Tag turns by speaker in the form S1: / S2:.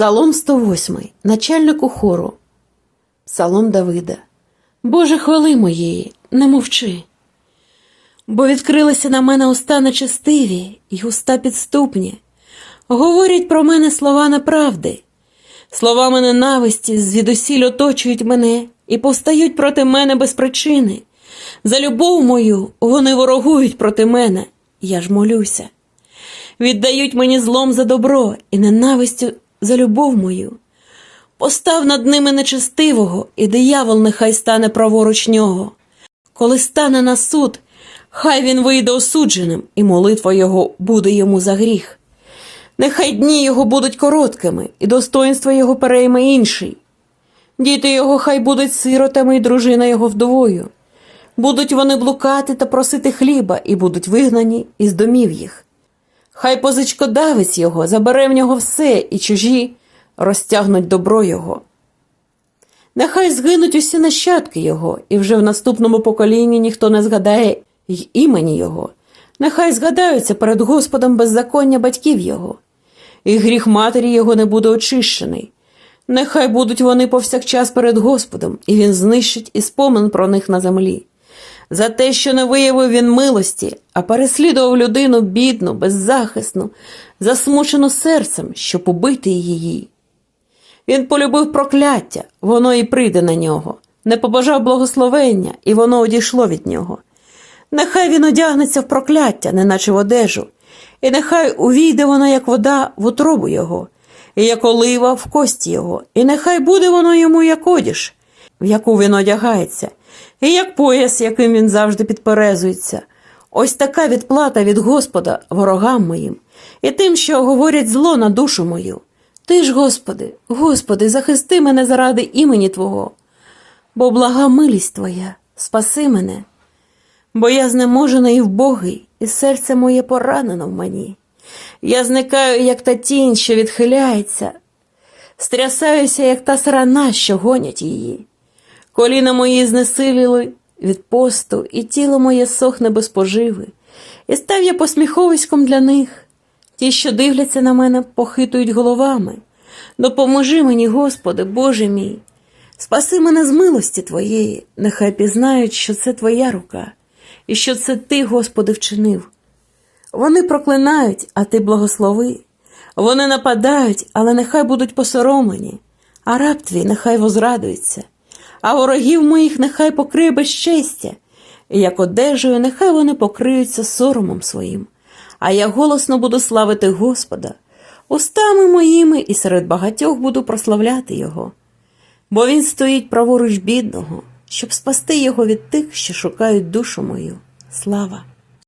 S1: Псалом 108. Начальнику хору. Псалом Давида. Боже, хвали моєї, не мовчи. Бо відкрилися на мене уста нечестиві й уста підступні. Говорять про мене слова неправди. Словами ненависті звідусіль оточують мене і повстають проти мене без причини. За любов мою вони ворогують проти мене, я ж молюся. Віддають мені злом за добро і ненавистю за любов мою. Постав над ними нечестивого, і диявол нехай стане праворуч нього. Коли стане на суд, хай він вийде осудженим, і молитва його буде йому за гріх. Нехай дні його будуть короткими, і достоинство його перейме інший. Діти його хай будуть сиротами, і дружина його вдовою. Будуть вони блукати та просити хліба, і будуть вигнані із домів їх. Хай позичкодавець його забере в нього все, і чужі розтягнуть добро його. Нехай згинуть усі нащадки його, і вже в наступному поколінні ніхто не згадає й імені його. Нехай згадаються перед Господом беззаконня батьків його, і гріх матері його не буде очищений. Нехай будуть вони повсякчас перед Господом, і він знищить і спомин про них на землі. За те, що не виявив він милості, а переслідував людину бідну, беззахисну, засмучену серцем, щоб убити її. Він полюбив прокляття, воно і прийде на нього, не побажав благословення, і воно одійшло від нього. Нехай він одягнеться в прокляття, неначе в одежу, і нехай увійде воно, як вода, в утробу його, і як олива в кості його, і нехай буде воно йому, як одіж, в яку він одягається, і як пояс, яким він завжди підперезується. Ось така відплата від Господа ворогам моїм, і тим, що говорять зло на душу мою. Ти ж, Господи, Господи, захисти мене заради імені Твого, бо блага милість Твоя, спаси мене, бо я знеможений і вбогий, і серце моє поранено в мені. Я зникаю, як та тінь, що відхиляється, стрясаюся, як та сарана, що гонять її. Коліна мої знесиліли від посту, і тіло моє сохне без поживи, і став я посміховиськом для них. Ті, що дивляться на мене, похитують головами. Допоможи мені, Господи, Боже мій. Спаси мене з милості Твоєї, нехай пізнають, що це Твоя рука, і що це Ти, Господи, вчинив. Вони проклинають, а Ти благослови. Вони нападають, але нехай будуть посоромлені, а раб твій нехай возрадується, а ворогів моїх нехай покриє безчестя, і як одежею, нехай вони покриються соромом своїм. А я голосно буду славити Господа, устами моїми і серед багатьох буду прославляти Його. Бо він стоїть праворуч бідного, щоб спасти його від тих, що шукають душу мою. Слава!